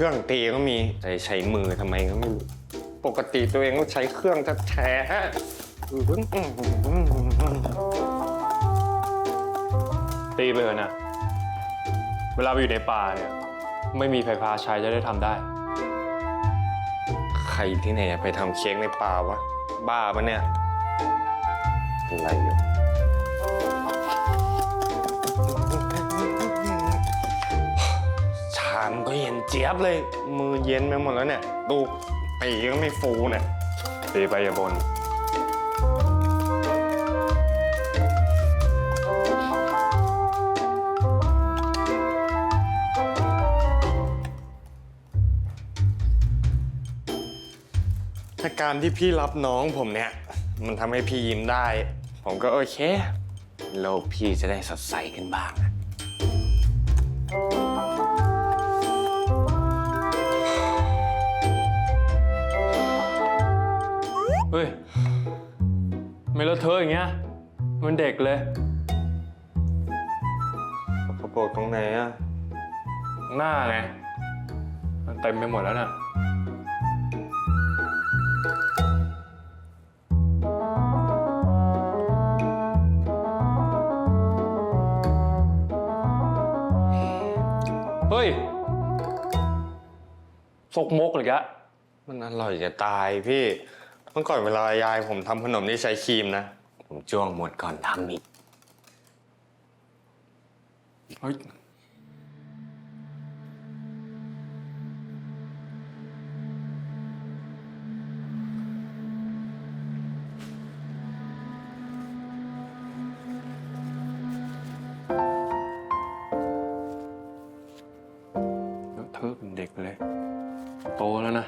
รื่องตีก็มีแต่ใช้มือทำไมก็ไม่รู้ปกติตัวเองก็ใช้เครื่องแท้ๆตีไปเลยนะ เวลาไปอยู่ในป่าเนี่ย ไม่มีไฟฟ้าใช้จะได้ทำได้ ใครที่ไหนไปทำเค้กในป่าวะ บ้าปะเนี่ยอะไรอยู่ ก็เย็นเจี๊ยบเลย มือเย็นไปหมดแล้วเนี่ย ดูปีก็ไม่ฟูเนี่ยตีไปอย่าบนถ้าการที่พี่รับน้องผมเนี่ย มันทำให้พี่ยิ้มได้ ผมก็โอเค โลกพี่จะได้สดใสขึ้นบ้างนะ เฮ้ย ไม่เลอะเทอะอย่างเงี้ย มันเด็กเลยสกปรกตรงไหนอะ หน้าไง มันเต็มไปหมดแล้วน่ะ เฮ้ยสกมกเลยกะมันอร่อยจะตายพี่ เมื่อก่อนเวลายายผมทำขนมที่ใช้ครีมนะ ผมจ้วงหมดก่อนทำอีก เฮ้ยเลอะเทอะเป็นเด็กเลย โตแล้วนะ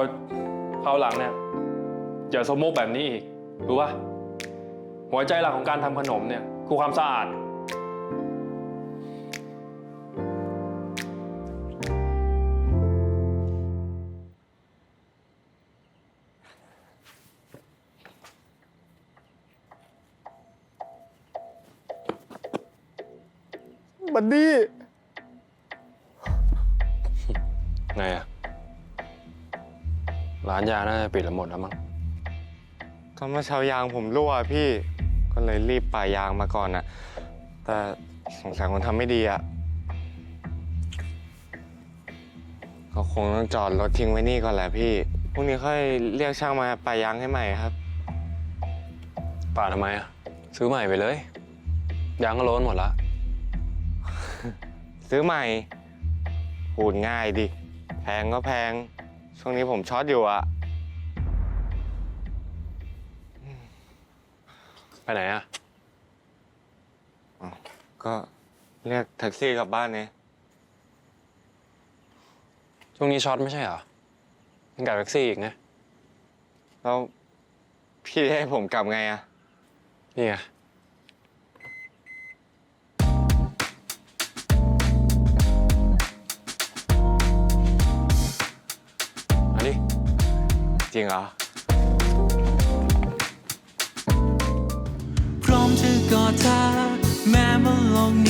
เออคราวหลังเนี่ยอย่าสมกแบบนี้อีก รู้ป่ะหัวใจหลักของการทำขนมเนี่ยคือความสะอาด บัดดี้ ไงอะ ร้านยาน่าจะปิดแล้วหมดแล้วมั้งก็เมื่อเช้ายางผมรั่วพี่ ก็เลยรีบป่ายางมาก่อนนะแต่สงสัยคนทำไม่ดีอะเขาคงต้องจอดรถทิ้งไว้นี่ก่อนแหละพี่พรุ่งนี้ค่อยเรียกช่างมาป่ายางให้ใหม่ครับ ป่าทำไมอะซื้อใหม่ไปเลย ยางก็ล้นหมดละ ซื้อใหม่พูดง่ายดิ แพงก็แพง ช่วงนี้ผมช็อตอยู่อะไปไหนอะก็เรียกแท็กซี่กลับบ้านเนี่ยช่วงนี้ช็อตไม่ใช่เหรอยังกับแท็กซี่อีกนะแล้วพี่ให้ผมกลับไงอะนี่ไง จริงเหรอ พร้อมจะกอดเธอแม้ว่าโลกนี้